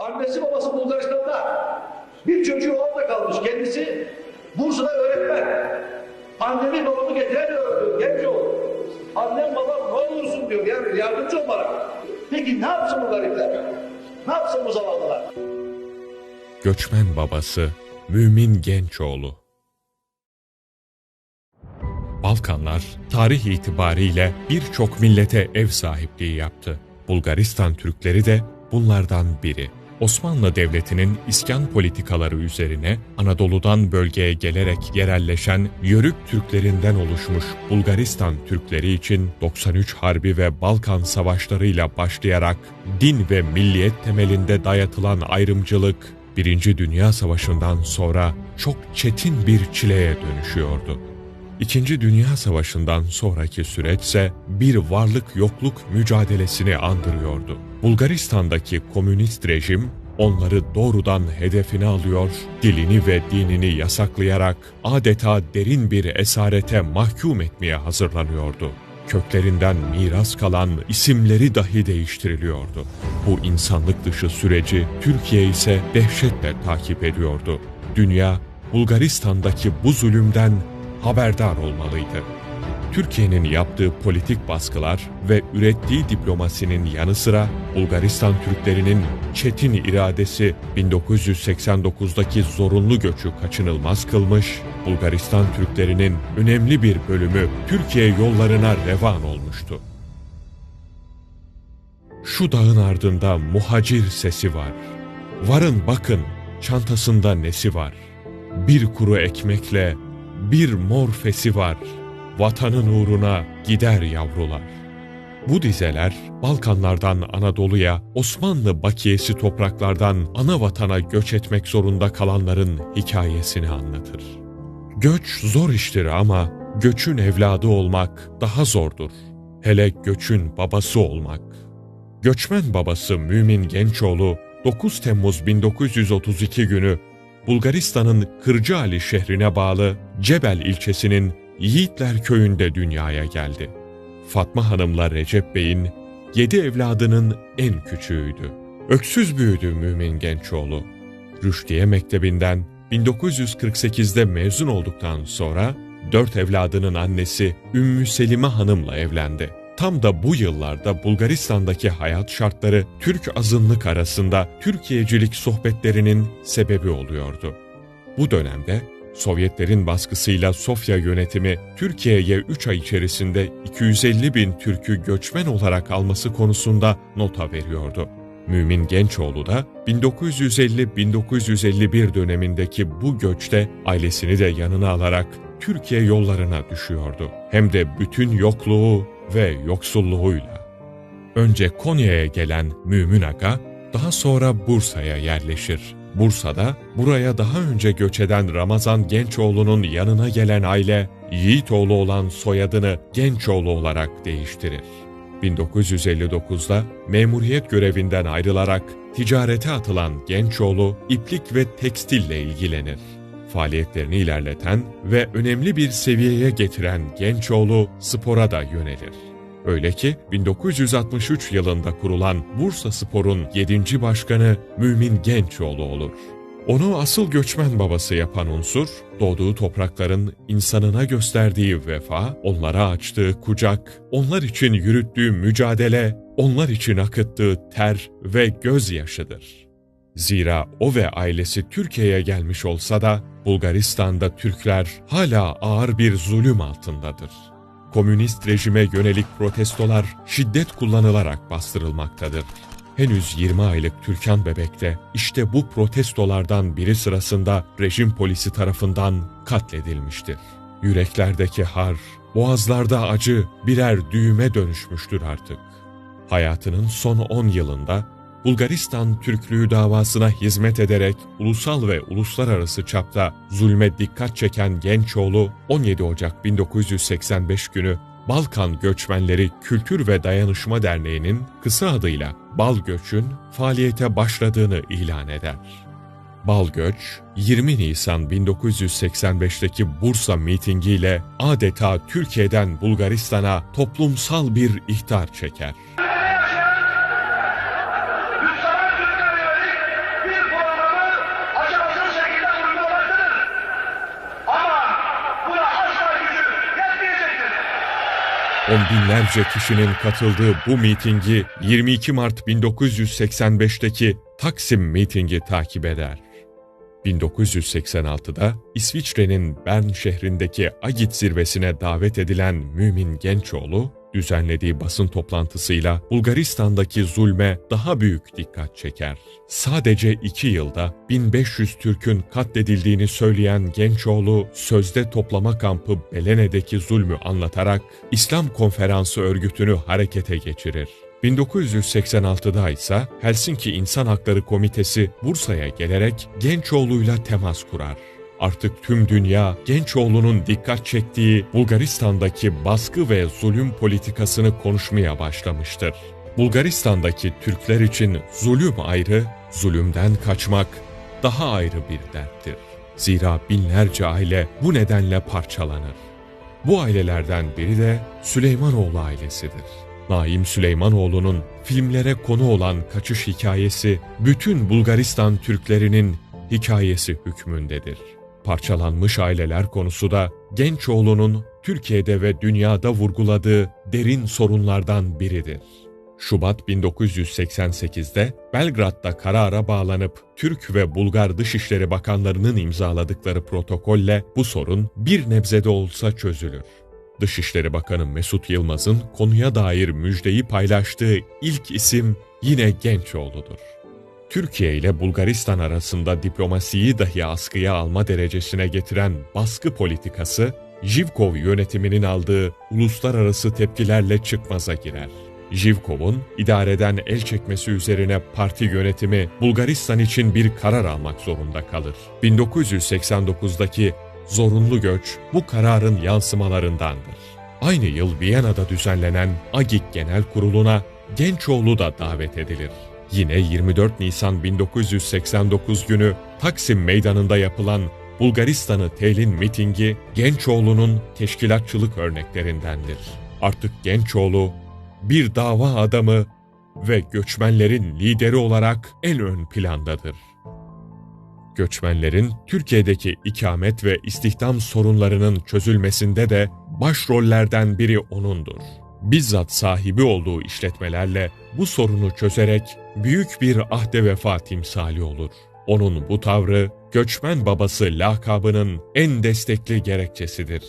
Annesi babası Bulgaristan'da. Bir çocuğu orada kalmış. Kendisi Bursa'da öğretmen. Annemi babamı getiremiyorum diyor genç oğul. Annem babam ne olursun diyor yani yardımcı ol bana. Peki ne yapsın bu garipler? Ne yapsın bu zavallılar? Göçmen babası Mümin Gençoğlu Balkanlar tarih itibariyle birçok millete ev sahipliği yaptı. Bulgaristan Türkleri de bunlardan biri. Osmanlı Devleti'nin iskan politikaları üzerine Anadolu'dan bölgeye gelerek yerelleşen Yörük Türklerinden oluşmuş Bulgaristan Türkleri için 93 Harbi ve Balkan Savaşlarıyla başlayarak din ve milliyet temelinde dayatılan ayrımcılık Birinci Dünya Savaşı'ndan sonra çok çetin bir çileye dönüşüyordu. İkinci Dünya Savaşı'ndan sonraki süreçse bir varlık yokluk mücadelesini andırıyordu. Bulgaristan'daki komünist rejim onları doğrudan hedefine alıyor, dilini ve dinini yasaklayarak adeta derin bir esarete mahkum etmeye hazırlanıyordu. Köklerinden miras kalan isimleri dahi değiştiriliyordu. Bu insanlık dışı süreci Türkiye ise dehşetle takip ediyordu. Dünya Bulgaristan'daki bu zulümden haberdar olmalıydı. Türkiye'nin yaptığı politik baskılar ve ürettiği diplomasinin yanı sıra Bulgaristan Türklerinin çetin iradesi 1989'daki zorunlu göçü kaçınılmaz kılmış, Bulgaristan Türklerinin önemli bir bölümü Türkiye yollarına revan olmuştu. Şu dağın ardında muhacir sesi var. Varın bakın çantasında nesi var. Bir kuru ekmekle bir mor fesi var. Vatanın uğruna gider yavrular. Bu dizeler Balkanlardan Anadolu'ya, Osmanlı bakiyesi topraklardan ana vatana göç etmek zorunda kalanların hikayesini anlatır. Göç zor iştir ama göçün evladı olmak daha zordur. Hele göçün babası olmak. Göçmen babası Mümin Gençoğlu 9 Temmuz 1932 günü Bulgaristan'ın Kırcaali şehrine bağlı Cebel ilçesinin Yiğitler köyünde dünyaya geldi. Fatma Hanım'la Recep Bey'in yedi evladının en küçüğüydü. Öksüz büyüdü Mümin Gençoğlu. Rüşdiye Mektebi'nden 1948'de mezun olduktan sonra dört evladının annesi Ümmü Selime Hanım'la evlendi. Tam da bu yıllarda Bulgaristan'daki hayat şartları Türk azınlık arasında Türkiye'cilik sohbetlerinin sebebi oluyordu. Bu dönemde Sovyetlerin baskısıyla Sofya yönetimi Türkiye'ye 3 ay içerisinde 250 bin Türk'ü göçmen olarak alması konusunda nota veriyordu. Mümin Gençoğlu da 1950-1951 dönemindeki bu göçte ailesini de yanına alarak Türkiye yollarına düşüyordu. Hem de bütün yokluğu ve yoksulluğuyla. Önce Konya'ya gelen Mümin Aga, daha sonra Bursa'ya yerleşir. Bursa'da buraya daha önce göç eden Ramazan Gençoğlu'nun yanına gelen aile, Yiğitoğlu olan soyadını Gençoğlu olarak değiştirir. 1959'da memuriyet görevinden ayrılarak ticarete atılan Gençoğlu, iplik ve tekstille ilgilenir. Faaliyetlerini ilerleten ve önemli bir seviyeye getiren Gençoğlu spora da yönelir. Öyle ki 1963 yılında kurulan Bursa Spor'un 7. başkanı Mümin Gençoğlu olur. Onu asıl göçmen babası yapan unsur, doğduğu toprakların insanına gösterdiği vefa, onlara açtığı kucak, onlar için yürüttüğü mücadele, onlar için akıttığı ter ve gözyaşıdır. Zira o ve ailesi Türkiye'ye gelmiş olsa da Bulgaristan'da Türkler hala ağır bir zulüm altındadır. Komünist rejime yönelik protestolar şiddet kullanılarak bastırılmaktadır. Henüz 20 aylık Türkan bebekte işte bu protestolardan biri sırasında rejim polisi tarafından katledilmiştir. Yüreklerdeki har, boğazlarda acı birer düğüme dönüşmüştür artık. Hayatının son 10 yılında Bulgaristan Türklüğü davasına hizmet ederek ulusal ve uluslararası çapta zulme dikkat çeken Gençoğlu 17 Ocak 1985 günü Balkan Göçmenleri Kültür ve Dayanışma Derneği'nin kısa adıyla Bal Göç'ün faaliyete başladığını ilan eder. Bal Göç, 20 Nisan 1985'teki Bursa mitingiyle adeta Türkiye'den Bulgaristan'a toplumsal bir ihtar çeker. On binlerce kişinin katıldığı bu mitingi 22 Mart 1985'teki Taksim mitingi takip eder. 1986'da İsviçre'nin Bern şehrindeki Agit zirvesine davet edilen Mümin Gençoğlu, düzenlediği basın toplantısıyla Bulgaristan'daki zulme daha büyük dikkat çeker. Sadece iki yılda 1500 Türk'ün katledildiğini söyleyen Gençoğlu, sözde toplama kampı Belene'deki zulmü anlatarak İslam Konferansı örgütünü harekete geçirir. 1986'da ise Helsinki İnsan Hakları Komitesi Bursa'ya gelerek Gençoğlu'yla temas kurar. Artık tüm dünya Gençoğlu'nun dikkat çektiği Bulgaristan'daki baskı ve zulüm politikasını konuşmaya başlamıştır. Bulgaristan'daki Türkler için zulüm ayrı, zulümden kaçmak daha ayrı bir derttir. Zira binlerce aile bu nedenle parçalanır. Bu ailelerden biri de Süleymanoğlu ailesidir. Naim Süleymanoğlu'nun filmlere konu olan kaçış hikayesi bütün Bulgaristan Türklerinin hikayesi hükmündedir. Parçalanmış aileler konusu da Gençoğlu'nun Türkiye'de ve dünyada vurguladığı derin sorunlardan biridir. Şubat 1988'de Belgrad'da karara bağlanıp Türk ve Bulgar Dışişleri Bakanlarının imzaladıkları protokolle bu sorun bir nebzede olsa çözülür. Dışişleri Bakanı Mesut Yılmaz'ın konuya dair müjdeyi paylaştığı ilk isim yine Gençoğlu'dur. Türkiye ile Bulgaristan arasında diplomasiyi dahi askıya alma derecesine getiren baskı politikası, Jivkov yönetiminin aldığı uluslararası tepkilerle çıkmaza girer. Jivkov'un idareden el çekmesi üzerine parti yönetimi Bulgaristan için bir karar almak zorunda kalır. 1989'daki zorunlu göç bu kararın yansımalarındandır. Aynı yıl Viyana'da düzenlenen AGİK Genel Kurulu'na Gençoğlu da davet edilir. Yine 24 Nisan 1989 günü Taksim Meydanı'nda yapılan Bulgaristan'ı telin mitingi Gençoğlu'nun teşkilatçılık örneklerindendir. Artık Gençoğlu bir dava adamı ve göçmenlerin lideri olarak en ön plandadır. Göçmenlerin Türkiye'deki ikamet ve istihdam sorunlarının çözülmesinde de başrollerden biri onundur. Bizzat sahibi olduğu işletmelerle bu sorunu çözerek büyük bir ahde vefa timsali olur. Onun bu tavrı göçmen babası lakabının en destekli gerekçesidir.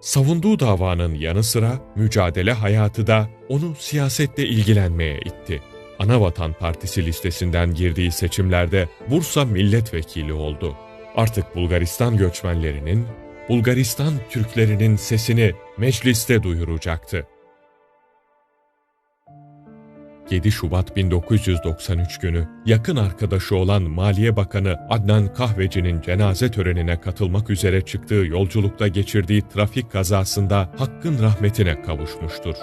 Savunduğu davanın yanı sıra mücadele hayatı da onu siyasette ilgilenmeye itti. Anavatan Partisi listesinden girdiği seçimlerde Bursa milletvekili oldu. Artık Bulgaristan göçmenlerinin, Bulgaristan Türklerinin sesini mecliste duyuracaktı. 7 Şubat 1993 günü yakın arkadaşı olan Maliye Bakanı Adnan Kahveci'nin cenaze törenine katılmak üzere çıktığı yolculukta geçirdiği trafik kazasında Hakk'ın rahmetine kavuşmuştur.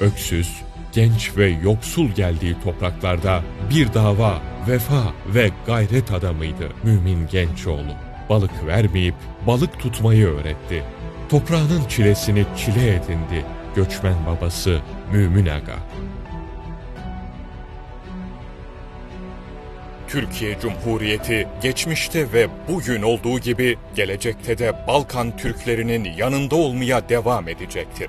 Öksüz, genç ve yoksul geldiği topraklarda bir dava, vefa ve gayret adamıydı Mümin Gençoğlu. Balık vermeyip balık tutmayı öğretti. Toprağının çilesini çile edindi göçmen babası Mümin Aga. Türkiye Cumhuriyeti geçmişte ve bugün olduğu gibi gelecekte de Balkan Türklerinin yanında olmaya devam edecektir.